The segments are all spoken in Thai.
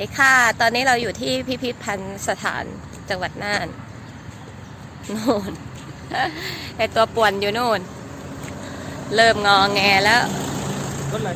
ดีค่ะ ตอนนี้เราอยู่ที่พิพิธภัณฑ์สถานจังหวัดน่านโน่นไอตัวป่วนอยู่โน่น เริ่มงอแงแล้วรถอะไร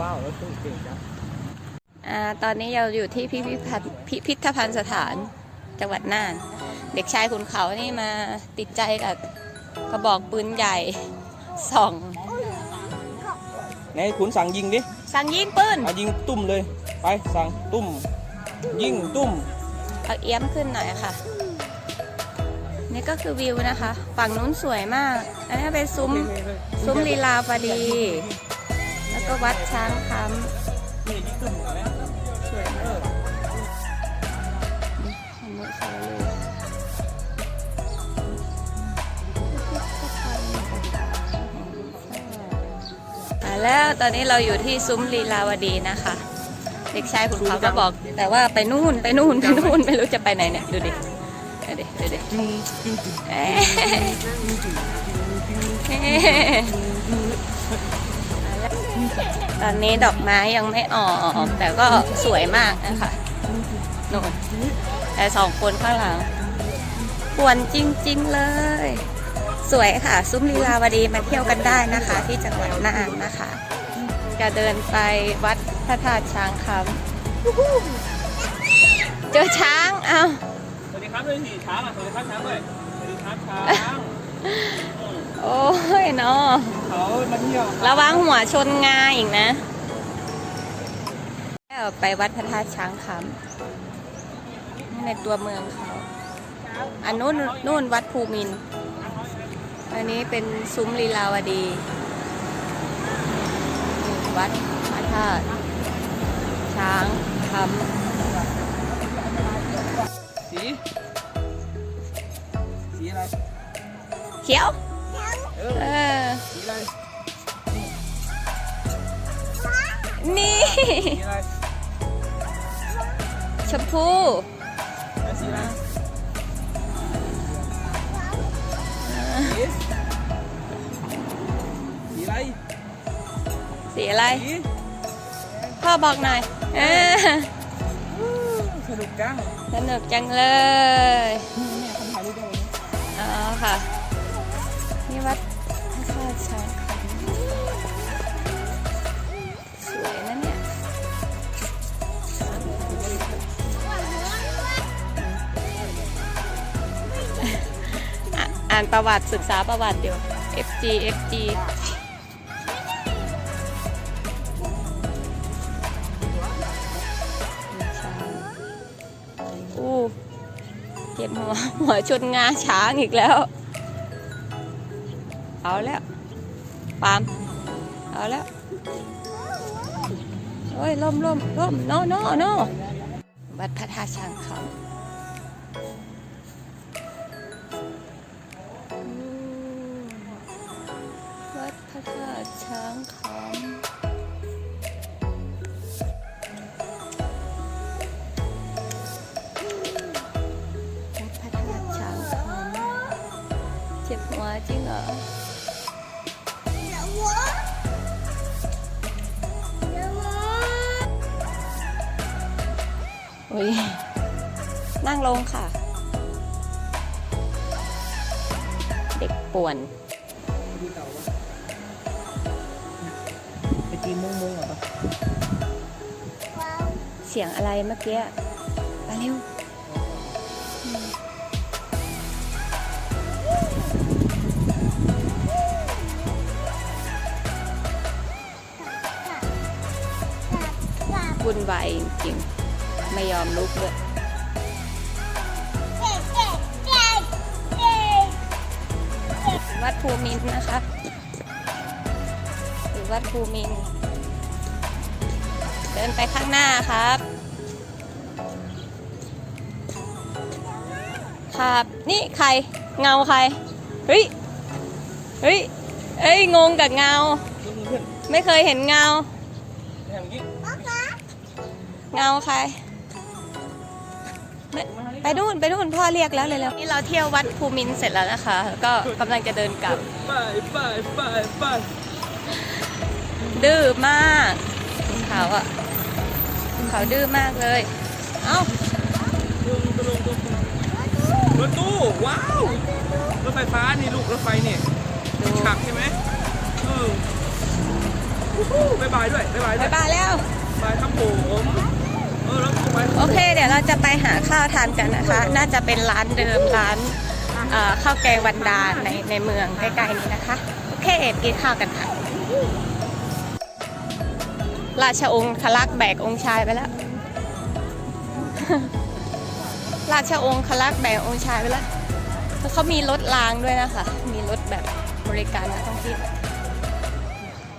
ว้าวรถตู้เก่งจังอาตอนนี้เราอยู่ที่พิพิธภัณฑ์พิพิธภัณฑ์สถานจังหวัดน่าน เด็กชายขุนเขานี่มาติดใจกับกระบอกปืนใหญ่ส่อง ไหนขุนสั่งยิงดิ สั่งยิงปืน เอายิงตุ้มเลย ไปสั่งตุ้ม ยิ่งตุ้ม เอาเอี้ยมขึ้นหน่อยค่ะ นี่ก็คือวิวนะคะ ฝั่งนู้นสวยมาก อันนี้เป็นซุ้ม ซุ้มลีลาวดี แล้วก็วัดช้างคำสวยมากแล้วตอนนี้เราอยู่ที่ซุ้มลีลาวดีนะคะ เด็กชายขุนเขาก็บอก แต่ว่าไปนู่นไปนู่นไปนู่นไม่รู้จะไปไหนเนี่ยดูดิดูดิดูดิเอ๊ะเอ๊ะตอนนี้ดอกไม้ยังไม่ออก แต่ก็สวยมากนะคะนู่นแต่สองคนข้างหลังปวนจริง ๆ เลย สวยค่ะ ซุ้มลีลาวดีมาเที่ยวกันได้นะคะ ที่จังหวัดน่านนะคะ จะเดินไปวัดพระธาตุช้างคำเจอช้างเอาสวัสดีครับด้วยสิช้างอะสวัสดีครับช้างด้วยสวัสดีครับช้างโอ้ยเนาะเขามาเที่ยวระวังหัวชนงาอีกนะแล้วไปวัดพระธาตุช้างคำนี่ในตัวเมืองเขาอันนู้นนู่นวัดภูมินทร์อันนี้เป็นซุ้มลีลาวดีนี่ วัดพระธาตุช้างคำสีสีอะไรเขียวเออสีอะไรนี่สีอะไรชมพูสีอะไร สีอะไรสีพ่อบอกหน่อยเออสนุกจังสนุกจังเลยเนี่ยคนถ่ายรูปได้วันนี้อ๋อค่ะ นี่วัดพระธาตุช้างคำสวยนะเนี่ยอะอ่านประวัติศึกษาประวัติเดี๋ยว FG FG เจ็บหัวหัวชนงาช้างอีกแล้ว เอาแล้วปามเอาแล้วโอ้ยล่มล่มล่มโนโนโนวัดพระธาตุช้างคำอืมวัดพระธาตุช้างคำ อโอ้ยนั่งลงค่ะ เด็กป่วนดูเต่าวะไปตีมุ้งมุ้งเหรอเสียงอะไรเมื่อกี้ไปเร็ว นวายจริงๆ ไม่ยอมลุกเลยวัดภูมินนะคะหรือวัดภูมิน เดินไปข้างหน้าครับ ครับ นี่ใคร เงาใคร เฮ้ย เฮ้ยเอ้ย งงกับเงา ไม่เคยเห็นเงาแค่ เมื่อกี้เงาใครไม่ไปนู่นไปนู่นพ่อเรียกแล้วเลยแล้วนี่เราเที่ยววัดภูมินทร์เสร็จแล้วนะคะแล้วก็กำลังจะเดินกลับไปไปไปไปดื้อมากเขาอะเขาดื้อมากเลย เอ้าลงลงลงรถตู้ว้าวรถไฟฟ้านี่ลูกรถไฟเนี่ยดูขับใช่ไหมเออวู้ฮู้บายบายด้วยบายบายด้บาวยยบายแล้ว บายครับผมเออแล้วลงไปโอเคเดี๋ยวเราจะไปหาข้าวทานกันนะคะ น่าจะเป็นร้านเดิมร้านเอ่อข้าวแกงวันดาในในเมืองใกล้ๆนี้นะคะ โอเคกินข้าวกันค่ะ ราชองค์คลักษ์แบกองค์ชายไปแล้ว ราชองค์คลักษ์แบกองค์ชายไปแล้วแล้วเขามีรถรางด้วยนะคะ มีรถแบบบริการนักท่องเที่ยว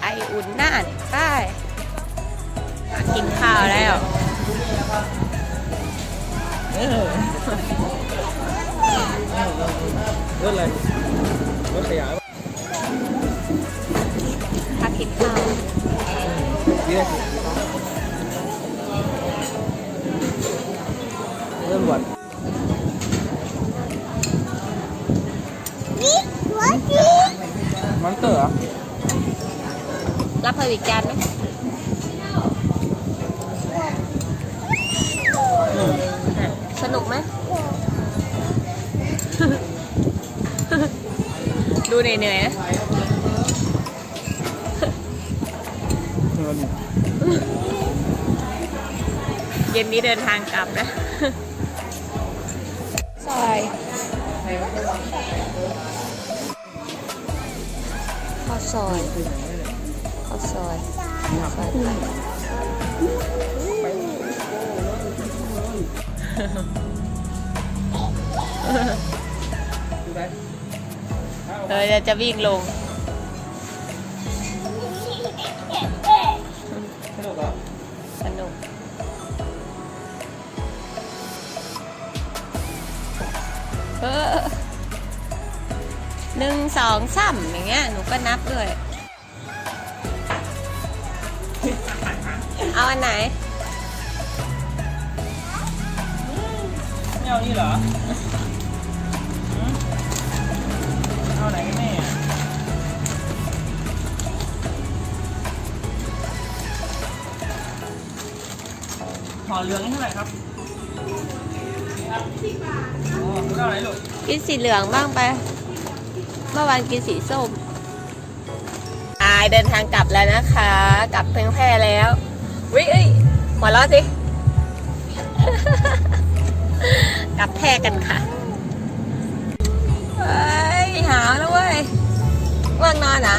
ไออุ่นน่านไป กินข้าวแล้วเออรถอะไรรถขยะพักกินข้าวเยอะสิเริ่มวันมันเตอร์เหรอรับเพิ่มอีกจานไหม ดูเหนื่อยๆนะเงินเย็นนี้เดินทางกลับนะซอยข้าวซอยข้าวซอยซอย เออจะวิ่งลงสนุกเหรอสนุกเออหนึ่งสองสามอย่างเงี้ยหนูก็นับด้วย เอาอันไหนไม่เอานี่เหรอ เอาไหนแน่ห่อเหลืองนี่เท่าไหร่ครับอ๋อคุณเอาไหนลูกกินสีเหลืองบ้างไป เมื่อวานกินสีส้มอายเดินทางกลับแล้วนะคะ กลับเพียงแพร่แล้ววิเอ้ยหัวเราะสิ กลับแพร่กันค่ะ ว่างนอนนะ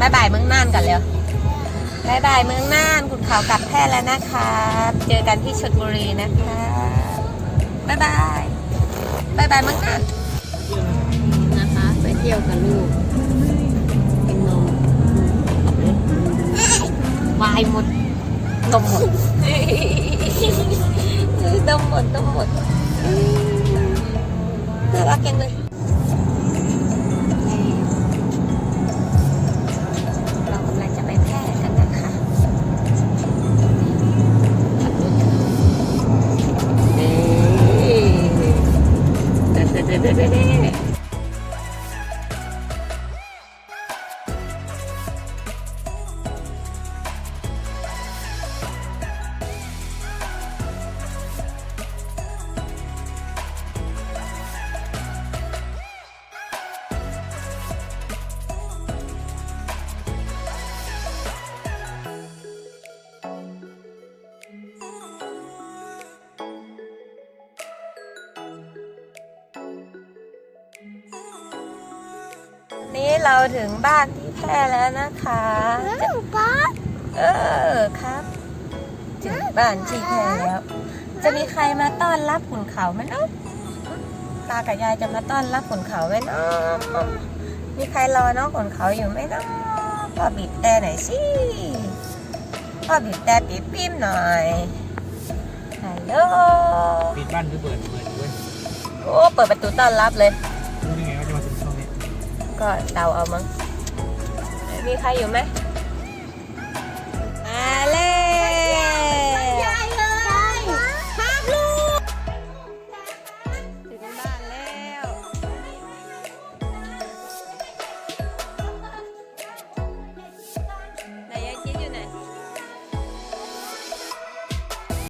บายบายเมืองน่านกันเร็วบายบายเมืองน่านคุณเขากลับแพร่แล้วนะคะเจอกันที่ชลบุรีนะคะบายบายบายบายเมืองน่านนะคะไปเที่ยวกับลูกกินนมวายหมดนมหมดนมหมดนมหมดน่ารักจังเลย นี่เราถึงบ้านที่แพร่แล้วนะคะ ป๊าเออครับ ถึงบ้านที่แพร่แล้ว จะมีใครมาต้อนรับขุนเขาไหมเนาะตากับยายจะมาต้อนรับขุนเขาไหมเนาะมีใครรอน้องขุนเขาอยู่ไหมเนาะพ่อบีบแต่หน่อยสิพ่อบีบแต่ปีบปิ๊มหน่อยฮัลโหลปิดบ้านคือเปิดเปิดด้วยโอ้เปิดประตูต้อนรับเลย ก็เดาเอามั้งมีใครอยู่ไหม